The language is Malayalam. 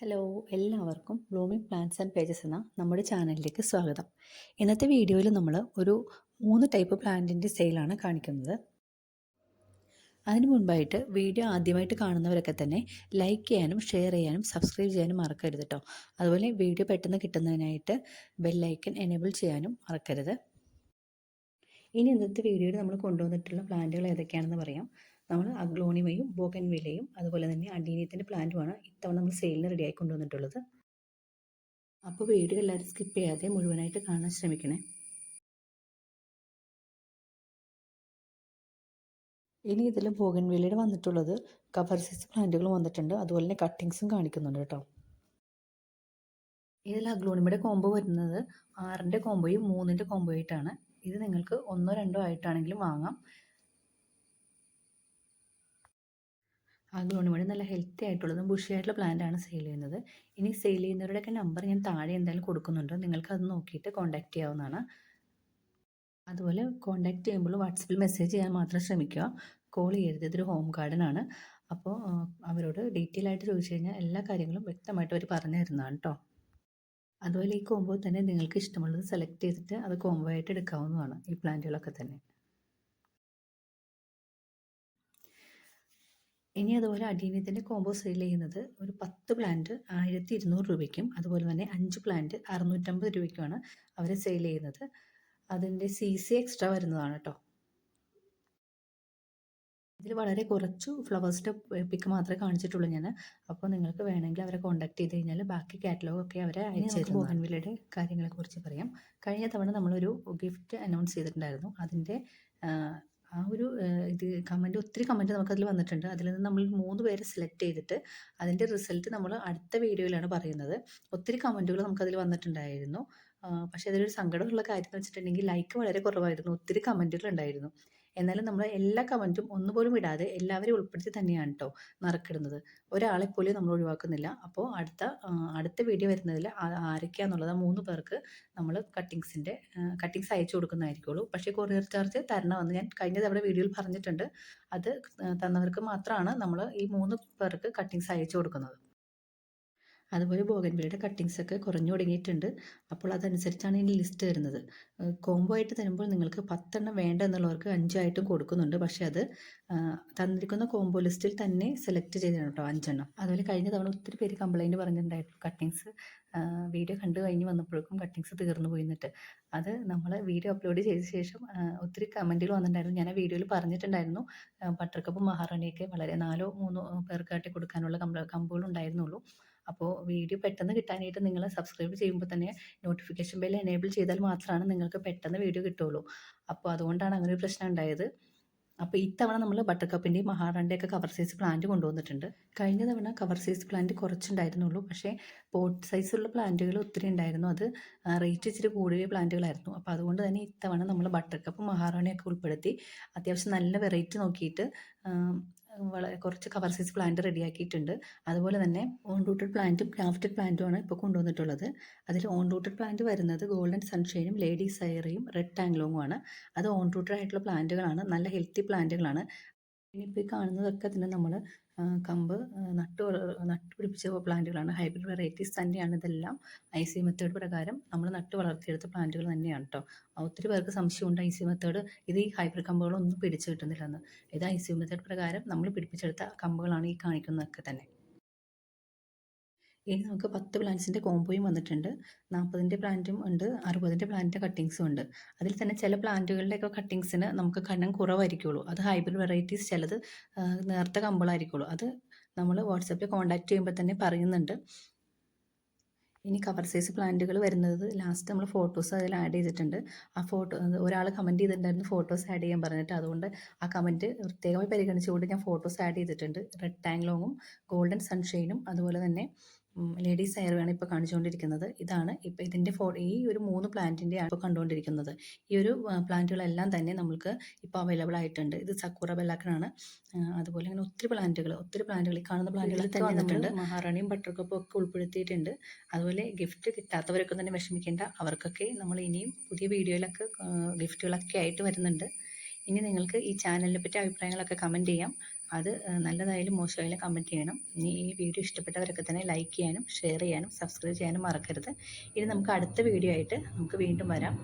ഹലോ എല്ലാവർക്കും ബ്ലൂമിംഗ് പ്ലാന്റ്സ് ആൻഡ് പേജസ് എന്ന നമ്മുടെ ചാനലിലേക്ക് സ്വാഗതം. ഇന്നത്തെ വീഡിയോയിൽ നമ്മൾ ഒരു മൂന്ന് ടൈപ്പ് പ്ലാന്റിന്റെ സെയിലാണ് കാണിക്കുന്നത്. അതിന് മുൻപായിട്ട് വീഡിയോ ആദ്യമായിട്ട് കാണുന്നവരൊക്കെ തന്നെ ലൈക്ക് ചെയ്യാനും ഷെയർ ചെയ്യാനും സബ്സ്ക്രൈബ് ചെയ്യാനും മറക്കരുത് കേട്ടോ അതുപോലെ വീഡിയോ പെട്ടെന്ന് കിട്ടുന്നതിനായിട്ട് ബെല്ലൈക്കൻ എനേബിൾ ചെയ്യാനും മറക്കരുത്. ഇനി ഇന്നത്തെ വീഡിയോയിൽ നമ്മൾ കൊണ്ടുവന്നിട്ടുള്ള പ്ലാന്റുകൾ ഏതൊക്കെയാണെന്ന് പറയാം. നമ്മൾ അഗ്ലോണിമയും ബോഗൻവില്ലയും അതുപോലെ തന്നെ അഡീനിയത്തിന്റെ പ്ലാന്റുമാണ് ഇത്തവണ നമ്മൾ സെയിലിന് റെഡിയായി കൊണ്ടുവന്നിട്ടുള്ളത് അപ്പോൾ വീഡിയോ എല്ലാവരും സ്കിപ്പ് ചെയ്യാതെ മുഴുവനായിട്ട് കാണാൻ ശ്രമിക്കണേ. ഇനി ഇതിൽ ബോഗൻവില്ലയുടെ വന്നിട്ടുള്ളത് കവർ സൈസ് പ്ലാന്റുകൾ വന്നിട്ടുണ്ട്. അതുപോലെ തന്നെ കട്ടിങ്സും കാണിക്കുന്നുണ്ട് കേട്ടോ. ഇതിൽ അഗ്ലോണിമയുടെ കോംബോ വരുന്നത് ആറിന്റെ കോംബോയും മൂന്നിന്റെ കോംബോ ആയിട്ടാണ്. ഇത് നിങ്ങൾക്ക് ഒന്നോ രണ്ടോ ആയിട്ടാണെങ്കിലും വാങ്ങാം. അഗ്ലോണിമയുടെ നല്ല ഹെൽത്തി ആയിട്ടുള്ളതും ബുഷി ആയിട്ടുള്ള പ്ലാന്റ് ആണ് സെയിൽ ചെയ്യുന്നത്. ഇനി സെയിൽ ചെയ്യുന്നവരുടെയൊക്കെ നമ്പർ ഞാൻ താഴെ എന്തായാലും കൊടുക്കുന്നുണ്ട്. നിങ്ങൾക്ക് അത് നോക്കിയിട്ട് കോൺടാക്ട് ചെയ്യാവുന്നതാണ്. അതുപോലെ കോൺടാക്ട് ചെയ്യുമ്പോൾ വാട്സപ്പിൽ മെസ്സേജ് ചെയ്യാൻ മാത്രം ശ്രമിക്കുക. കോൾ ചെയ്യരുത്. ഇതൊരു ഹോം ഗാർഡൻ ആണ്. അപ്പോൾ അവരോട് ഡീറ്റെയിൽ ആയിട്ട് ചോദിച്ചു കഴിഞ്ഞാൽ എല്ലാ കാര്യങ്ങളും വ്യക്തമായിട്ട് അവർ പറഞ്ഞു തരുന്നതാണ് കേട്ടോ അതുപോലെ ഈ കോംബോ തന്നെ നിങ്ങൾക്ക് ഇഷ്ടമുള്ളത് സെലക്ട് ചെയ്തിട്ട് അത് കോംബോ ആയിട്ട് എടുക്കാവുന്നതാണ് ഈ പ്ലാന്റുകളൊക്കെ തന്നെ. ഇനി അതുപോലെ അഡീനിയത്തിന്റെ കോംബോ സെയിൽ ചെയ്യുന്നത് ഒരു പത്ത് പ്ലാന്റ് ആയിരത്തി ഇരുന്നൂറ് രൂപയ്ക്കും അതുപോലെ തന്നെ അഞ്ച് പ്ലാന്റ് അറുന്നൂറ്റമ്പത് രൂപയ്ക്കുമാണ് അവർ സെയിൽ ചെയ്യുന്നത്. അതിന്റെ സി സി എക്സ്ട്രാ വരുന്നതാണ് കേട്ടോ ഇതിൽ വളരെ കുറച്ചു ഫ്ലവേഴ്സിന്റെ പിക്ക് മാത്രമേ കാണിച്ചിട്ടുള്ളൂ ഞാൻ അപ്പോൾ നിങ്ങൾക്ക് വേണമെങ്കിൽ അവരെ കോൺടാക്ട് ചെയ്ത് കഴിഞ്ഞാൽ ബാക്കി കാറ്റലോഗ് ഒക്കെ അവരെ അയച്ചു ബോഗൻവില്ലയുടെ കാര്യങ്ങളെക്കുറിച്ച് പറയാം. കഴിഞ്ഞ തവണ നമ്മളൊരു ഗിഫ്റ്റ് അനൗൺസ് ചെയ്തിട്ടുണ്ടായിരുന്നു. അതിന്റെ ആ ഒരു ഇത് കമന്റ് ഒത്തിരി കമന്റ് നമുക്കതിൽ വന്നിട്ടുണ്ട്. അതിൽ നിന്ന് നമ്മൾ മൂന്ന് പേരെ സെലക്ട് ചെയ്തിട്ട് അതിന്റെ റിസൾട്ട് നമ്മൾ അടുത്ത വീഡിയോയിലാണ് പറയുന്നത്. ഒത്തിരി കമന്റുകൾ നമുക്കതിൽ വന്നിട്ടുണ്ടായിരുന്നു. പക്ഷേ അതിലൊരു സങ്കടമുള്ള കാര്യം എന്ന് വെച്ചിട്ടുണ്ടെങ്കിൽ ലൈക്ക് വളരെ കുറവായിരുന്നു. ഒത്തിരി കമന്റുകൾ ഉണ്ടായിരുന്നു. എന്നാലും നമ്മൾ എല്ലാ കമന്റും ഒന്നുപോലും ഇടാതെ എല്ലാവരെയും ഉൾപ്പെടുത്തി തന്നെയാണ് കേട്ടോ നറുക്കിടുന്നത്. ഒരാളെ പോലും നമ്മൾ ഒഴിവാക്കുന്നില്ല. അപ്പോൾ അടുത്ത അടുത്ത വീഡിയോ വരുന്നതിൽ ആരൊക്കെയാന്നുള്ളത് മൂന്ന് പേർക്ക് നമ്മൾ കട്ടിങ്സിന്റെ കട്ടിങ്സ് അയച്ചു കൊടുക്കുന്നതായിരിക്കുള്ളൂ. പക്ഷേ കൊറിയർ ചാർജ് തരണമെന്ന് ഞാൻ കഴിഞ്ഞ തവണ വീഡിയോയിൽ പറഞ്ഞിട്ടുണ്ട്. അത് തന്നവർക്ക് മാത്രമാണ് നമ്മൾ ഈ മൂന്ന് പേർക്ക് കട്ടിങ്സ് അയച്ചു കൊടുക്കുന്നത്. അതുപോലെ ബോഗൻവില്ലയുടെ കട്ടിങ്സ് ഒക്കെ കുറഞ്ഞു തുടങ്ങിയിട്ടുണ്ട്. അപ്പോൾ അതനുസരിച്ചാണ് ഇനി ലിസ്റ്റ് വരുന്നത്. കോംബോ ആയിട്ട് തരുമ്പോൾ നിങ്ങൾക്ക് പത്തെണ്ണം വേണ്ട എന്നുള്ളവർക്ക് അഞ്ചായിട്ടും കൊടുക്കുന്നുണ്ട്. പക്ഷേ അത് തന്നിരിക്കുന്ന കോംബോ ലിസ്റ്റിൽ തന്നെ സെലക്ട് ചെയ്തിട്ടുണ്ട് കേട്ടോ അഞ്ചെണ്ണം. അതുപോലെ കഴിഞ്ഞ തവണ ഒത്തിരി പേര് കംപ്ലൈന്റ് പറഞ്ഞിട്ടുണ്ടായിരുന്നു കട്ടിങ്സ്. വീഡിയോ കണ്ടു കഴിഞ്ഞ് വന്നപ്പോഴേക്കും കട്ടിങ്സ് തീർന്നു പോയിന്നിട്ട് അത് നമ്മൾ വീഡിയോ അപ്ലോഡ് ചെയ്ത ശേഷം ഒത്തിരി കമന്റുകൾ വന്നിട്ടുണ്ടായിരുന്നു. ഞാൻ ആ വീഡിയോയിൽ പറഞ്ഞിട്ടുണ്ടായിരുന്നു. ബട്ടർ കപ്പ് മഹാറാണിയൊക്കെ വളരെ നാലോ മൂന്നോ പേർക്കായിട്ട് കൊടുക്കാനുള്ള കമ്പ ഉണ്ടായിരുന്നുള്ളൂ അപ്പോൾ വീഡിയോ പെട്ടെന്ന് കിട്ടാനായിട്ട് നിങ്ങൾ സബ്സ്ക്രൈബ് ചെയ്യുമ്പോൾ തന്നെ നോട്ടിഫിക്കേഷൻ ബെൽ എനേബിൾ ചെയ്താൽ മാത്രമാണ് നിങ്ങൾക്ക് പെട്ടെന്ന് വീഡിയോ കിട്ടുള്ളൂ. അപ്പോൾ അതുകൊണ്ടാണ് അങ്ങനെ ഒരു പ്രശ്നം ഉണ്ടായത്. അപ്പോൾ ഇത്തവണ നമ്മൾ ബട്ടർ കപ്പിന്റെയും മഹാറാണിന്റെയൊക്കെ കവർ സൈസ് പ്ലാന്റ് കൊണ്ടുവന്നിട്ടുണ്ട്. കഴിഞ്ഞ തവണ കവർ സൈസ് പ്ലാന്റ് കുറച്ചുണ്ടായിരുന്നുള്ളൂ. പക്ഷേ പോട്ട് സൈസുള്ള പ്ലാന്റുകൾ ഒത്തിരി ഉണ്ടായിരുന്നു. അത് റേറ്റ് ഇച്ചിരി കൂടിയ പ്ലാന്റുകളായിരുന്നു അപ്പോൾ അതുകൊണ്ട് തന്നെ ഇത്തവണ നമ്മൾ ബട്ടർ കപ്പ് മഹാറാണിയൊക്കെ ഉൾപ്പെടുത്തി അത്യാവശ്യം നല്ല വെറൈറ്റി നോക്കിയിട്ട് വളരെ കുറച്ച് കവർ സൈസ് പ്ലാന്റ് റെഡിയാക്കിയിട്ടുണ്ട്. അതുപോലെ തന്നെ ഓൺ റൂട്ടഡ് പ്ലാന്റും ക്രാഫ്റ്റഡ് പ്ലാന്റുമാണ് ഇപ്പോൾ കൊണ്ടുവന്നിട്ടുള്ളത്. അതിൽ ഓൺ റൂട്ടഡ് പ്ലാന്റ് വരുന്നത് ഗോൾഡൻ സൺഷൈനും ലേഡി സൈറയും റെഡ് ടാങ്ലോങ്ങുമാണ് അത് ഓൺ റൂട്ടഡ് ആയിട്ടുള്ള പ്ലാന്റുകളാണ് നല്ല ഹെൽത്തി പ്ലാന്റുകളാണ് ഇനിയിപ്പോൾ ഈ കാണുന്നതൊക്കെ തന്നെ നമ്മൾ കമ്പ് നട്ടു നട്ടുപിടിപ്പിച്ച പ്ലാന്റുകളാണ്. ഹൈബ്രിഡ് വെറൈറ്റീസ് തന്നെയാണ് ഇതെല്ലാം. ഐ സി മെത്തേഡ് പ്രകാരം നമ്മൾ നട്ടു വളർത്തിയെടുത്ത പ്ലാന്റുകൾ തന്നെയാണ് കേട്ടോ ഒത്തിരി പേർക്ക് സംശയമുണ്ട് ഐ സി മെത്തേഡ്. ഇത് ഈ ഹൈബ്രിഡ് കമ്പുകളൊന്നും പിടിച്ചു കിട്ടുന്നില്ലെന്ന്. ഇത് ഐ സി മെത്തേഡ് പ്രകാരം നമ്മൾ പിടിപ്പിച്ചെടുത്ത കമ്പുകളാണ് ഈ കാണിക്കുന്നതൊക്കെ തന്നെ. ഇനി നമുക്ക് പത്ത് പ്ലാന്റ്സിന്റെ കോമ്പോയും വന്നിട്ടുണ്ട്. നാൽപ്പതിന്റെ പ്ലാന്റും ഉണ്ട്. അറുപതിന്റെ പ്ലാന്റിന്റെ കട്ടിങ്സും ഉണ്ട്. അതിൽ തന്നെ ചില പ്ലാന്റുകളുടെയൊക്കെ കട്ടിങ്സിന് നമുക്ക് കണ്ണം കുറവായിരിക്കുള്ളൂ. അത് ഹൈബ്രിഡ് വെറൈറ്റീസ് ചിലത് നേർത്ത കമ്പളായിരിക്കുള്ളൂ അത് നമ്മൾ വാട്സപ്പിൽ കോൺടാക്റ്റ് ചെയ്യുമ്പോൾ തന്നെ പറയുന്നുണ്ട്. ഇനി കവർ സൈസ് പ്ലാന്റുകൾ വരുന്നത് ലാസ്റ്റ് നമ്മൾ ഫോട്ടോസ് അതിൽ ആഡ് ചെയ്തിട്ടുണ്ട്. ആ ഫോട്ടോ ഒരാൾ കമന്റ് ചെയ്തിട്ടുണ്ടായിരുന്നു ഫോട്ടോസ് ആഡ് ചെയ്യാൻ പറഞ്ഞിട്ട്. അതുകൊണ്ട് ആ കമന്റ് പ്രത്യേകമായി പരിഗണിച്ചുകൊണ്ട് ഞാൻ ഫോട്ടോസ് ആഡ് ചെയ്തിട്ടുണ്ട്. റെഡ് ടാങ്ലോങ്ങും ഗോൾഡൻ സൺഷൈനും അതുപോലെ തന്നെ ലേഡീസ് ആണ് ഇപ്പോൾ കാണിച്ചുകൊണ്ടിരിക്കുന്നത്. ഇതാണ് ഇപ്പോൾ ഇതിന്റെ ഫോ ഈ ഒരു മൂന്ന് പ്ലാന്റിന്റെയാണ് ഇപ്പോൾ കണ്ടുകൊണ്ടിരിക്കുന്നത്. ഈ ഒരു പ്ലാന്റുകളെല്ലാം തന്നെ നമുക്ക് ഇപ്പോൾ അവൈലബിൾ ആയിട്ടുണ്ട്. ഇത് സക്കൂറ ബെല്ലാക്കനാണ്. അതുപോലെ ഇങ്ങനെ ഒത്തിരി പ്ലാന്റുകൾ ഒത്തിരി പ്ലാന്റുകൾ ഈ കാണുന്ന പ്ലാന്റുകൾ തന്നെ വന്നിട്ടുണ്ട്. മഹാറാണിയും ബട്ടർകപ്പും ഒക്കെ ഉൾപ്പെടുത്തിയിട്ടുണ്ട്. അതുപോലെ ഗിഫ്റ്റ് കിട്ടാത്തവരൊക്കെ തന്നെ വിഷമിക്കേണ്ട. അവർക്കൊക്കെ നമ്മൾ ഇനിയും പുതിയ വീഡിയോയിലൊക്കെ ഗിഫ്റ്റുകളൊക്കെ ആയിട്ട് വരുന്നുണ്ട്. ഇനി നിങ്ങൾക്ക് ഈ ചാനലിനെ പറ്റി അഭിപ്രായങ്ങളൊക്കെ കമന്റ് ചെയ്യാം. അത് നല്ലതായാലും മോശമായാലും കമന്റ് ചെയ്യണം. ഇനി ഈ വീഡിയോ ഇഷ്ടപ്പെട്ടവരൊക്കെ തന്നെ ലൈക്ക് ചെയ്യാനും ഷെയർ ചെയ്യാനും സബ്സ്ക്രൈബ് ചെയ്യാനും മറക്കരുത്. ഇനി നമുക്ക് അടുത്ത വീഡിയോ ആയിട്ട് നമുക്ക് വീണ്ടും വരാം.